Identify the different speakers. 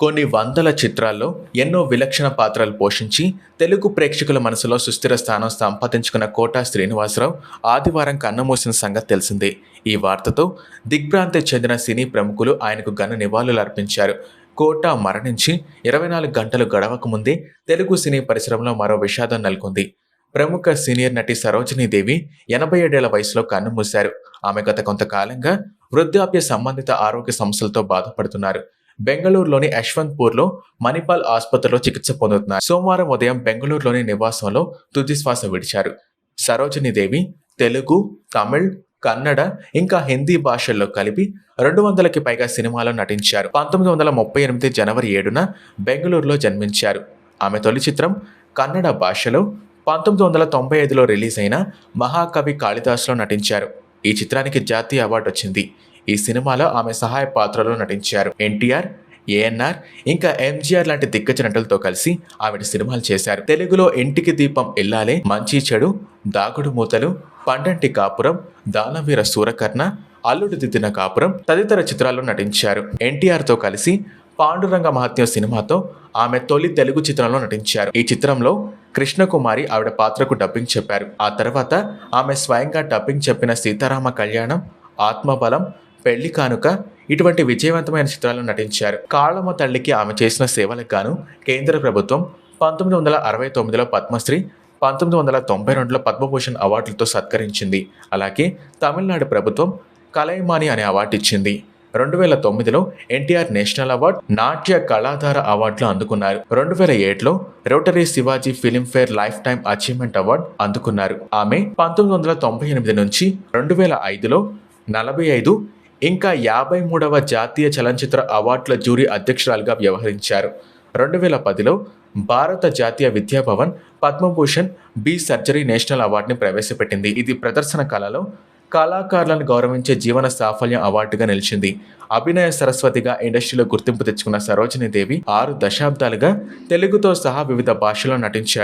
Speaker 1: కొన్ని వందల చిత్రాల్లో ఎన్నో విలక్షణ పాత్రలు పోషించి తెలుగు ప్రేక్షకుల మనసులో సుస్థిర స్థానం సంపాదించుకున్న కోటా శ్రీనివాసరావు ఆదివారం కన్నమూసిన సంగతి తెలిసిందే. ఈ వార్తతో దిగ్భ్రాంతి చెందిన సినీ ప్రముఖులు ఆయనకు ఘన నివాళులు అర్పించారు. కోటా మరణించి ఇరవై నాలుగు గంటలు గడవక ముందే తెలుగు సినీ పరిశ్రమలో మరో విషాదం నెలకొంది. ప్రముఖ సీనియర్ నటి సరోజినీదేవి ఎనభై ఏడేళ్ళ వయసులో కన్నుమూశారు. ఆమె గత కొంతకాలంగా వృద్ధాప్య సంబంధిత ఆరోగ్య సమస్యలతో బాధపడుతున్నారు. బెంగళూరులోని యశ్వంత్పూర్లో మణిపాల్ ఆసుపత్రిలో చికిత్స పొందుతున్నారు. సోమవారం ఉదయం బెంగళూరులోని నివాసంలో తుదిశ్వాస విడిచారు. సరోజినీదేవి తెలుగు తమిళ్ కన్నడ ఇంకా హిందీ భాషల్లో కలిపి రెండు వందలకి పైగా సినిమాలో నటించారు. పంతొమ్మిది వందల ముప్పై ఎనిమిది జనవరి ఏడున బెంగళూరులో జన్మించారు. ఆమె తొలి చిత్రం కన్నడ భాషలో పంతొమ్మిది వందల తొంభై ఐదులో రిలీజ్ అయిన మహాకవి కాళిదాస్లో నటించారు. ఈ చిత్రానికి జాతీయ అవార్డు వచ్చింది. ఈ సినిమాలో ఆమె సహాయ పాత్రలో నటించారు. ఎన్టీఆర్ ఏఎన్ఆర్ ఇంకా ఎంజీఆర్ లాంటి దిగ్గజ నటులతో కలిసి ఆవిడ సినిమాలు చేశారు. తెలుగులో ఇంటికి దీపం ఇల్లాలే మంచి చెడు దాగుడు మూతలు పండంటి కాపురం దానవీర సూరకర్ణ అల్లుడు దిద్దిన కాపురం తదితర చిత్రాల్లో నటించారు. ఎన్టీఆర్తో కలిసి పాండురంగ మహత్యం సినిమాతో ఆమె తొలి తెలుగు చిత్రంలో నటించారు. ఈ చిత్రంలో కృష్ణకుమారి ఆవిడ పాత్రకు డబ్బింగ్ చెప్పారు. ఆ తర్వాత ఆమె స్వయంగా డబ్బింగ్ చెప్పిన సీతారామ కళ్యాణం ఆత్మబలం పెళ్ళి కానుక ఇటువంటి విజయవంతమైన చిత్రాల్లో నటించారు. కాళమ్మ తల్లికి ఆమె చేసిన సేవలకు గాను కేంద్ర ప్రభుత్వం పంతొమ్మిది వందల అరవై తొమ్మిదిలో పద్మశ్రీ పంతొమ్మిది వందల తొంభై రెండులో పద్మభూషణ్ అవార్డులతో సత్కరించింది. అలాగే తమిళనాడు ప్రభుత్వం కలైమాని అనే అవార్డు ఇచ్చింది. రెండు వేల తొమ్మిదిలో ఎన్టీఆర్ నేషనల్ అవార్డ్ నాట్య కళాధార అవార్డులు అందుకున్నారు. రెండు వేల ఏడులో Rotary Shivaji Filmfare lifetime achievement award అందుకున్నారు. ఆమె పంతొమ్మిది వందల తొంభై ఎనిమిది నుంచి రెండు వేల ఐదులో నలభై ఐదు ఇంకా యాభై మూడవ జాతీయ చలనచిత్ర అవార్డుల జ్యూరీ అధ్యక్షురాలుగా వ్యవహరించారు. రెండు వేల పదిలో భారత జాతీయ Vidya Bhavan Padma Bhushan B surgery national అవార్డుని ప్రవేశపెట్టింది. ఇది ప్రదర్శన కళలో కళాకారులను గౌరవించే జీవన సాఫల్యం అవార్డుగా నిలిచింది. అభినయ సరస్వతిగా ఇండస్ట్రీలో గుర్తింపు తెచ్చుకున్న సరోజినీదేవి ఆరు దశాబ్దాలుగా తెలుగుతో సహా వివిధ భాషల్లో నటించారు.